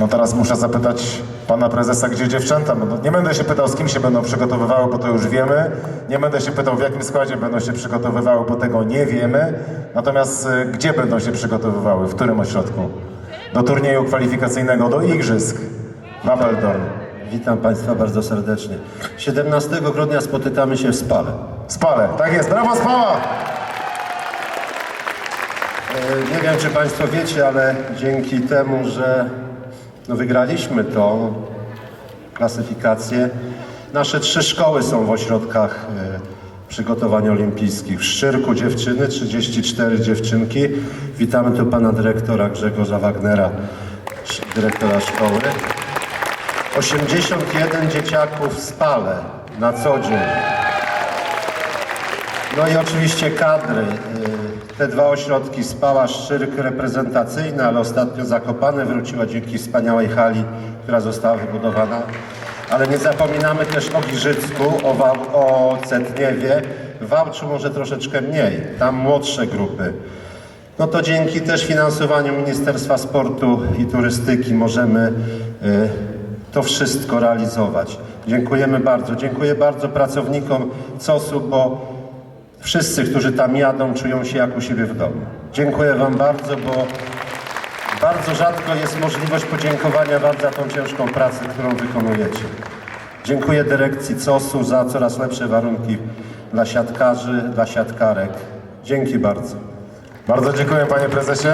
No teraz muszę zapytać pana prezesa, gdzie dziewczęta? No, nie będę się pytał, z kim się będą przygotowywały, bo to już wiemy. Nie będę się pytał, w jakim składzie będą się przygotowywały, bo tego nie wiemy. Natomiast y, gdzie będą się przygotowywały? W którym ośrodku? Do turnieju kwalifikacyjnego, do igrzysk w Apeldoorn. Witam Państwa bardzo serdecznie. 17 grudnia spotykamy się w Spale. Spale, tak jest, brawo Spała! E, Nie wiem, czy Państwo wiecie, ale dzięki temu, że no wygraliśmy tą klasyfikację, nasze trzy szkoły są w ośrodkach e, przygotowań olimpijskich. W Szczyrku dziewczyny, 34 dziewczynki. Witamy tu Pana Dyrektora Grzegorza Wagnera, dyrektora szkoły. 81 dzieciaków w Spale na co dzień. No i oczywiście kadry. Te dwa ośrodki Spała, Szczyrk reprezentacyjne, ale ostatnio Zakopane wróciła dzięki wspaniałej hali, która została wybudowana. Ale nie zapominamy też o Giżycku, o, Wał- o Cetniewie. W Wałczu może troszeczkę mniej, tam młodsze grupy. No to dzięki też finansowaniu Ministerstwa Sportu i Turystyki możemy y, to wszystko realizować. Dziękujemy bardzo. Dziękuję bardzo pracownikom COS-u, bo wszyscy, którzy tam jadą, czują się jak u siebie w domu. Dziękuję Wam bardzo, bo bardzo rzadko jest możliwość podziękowania Wam za tą ciężką pracę, którą wykonujecie. Dziękuję dyrekcji COS-u za coraz lepsze warunki dla siatkarzy, dla siatkarek. Dzięki bardzo. Bardzo dziękuję panie prezesie.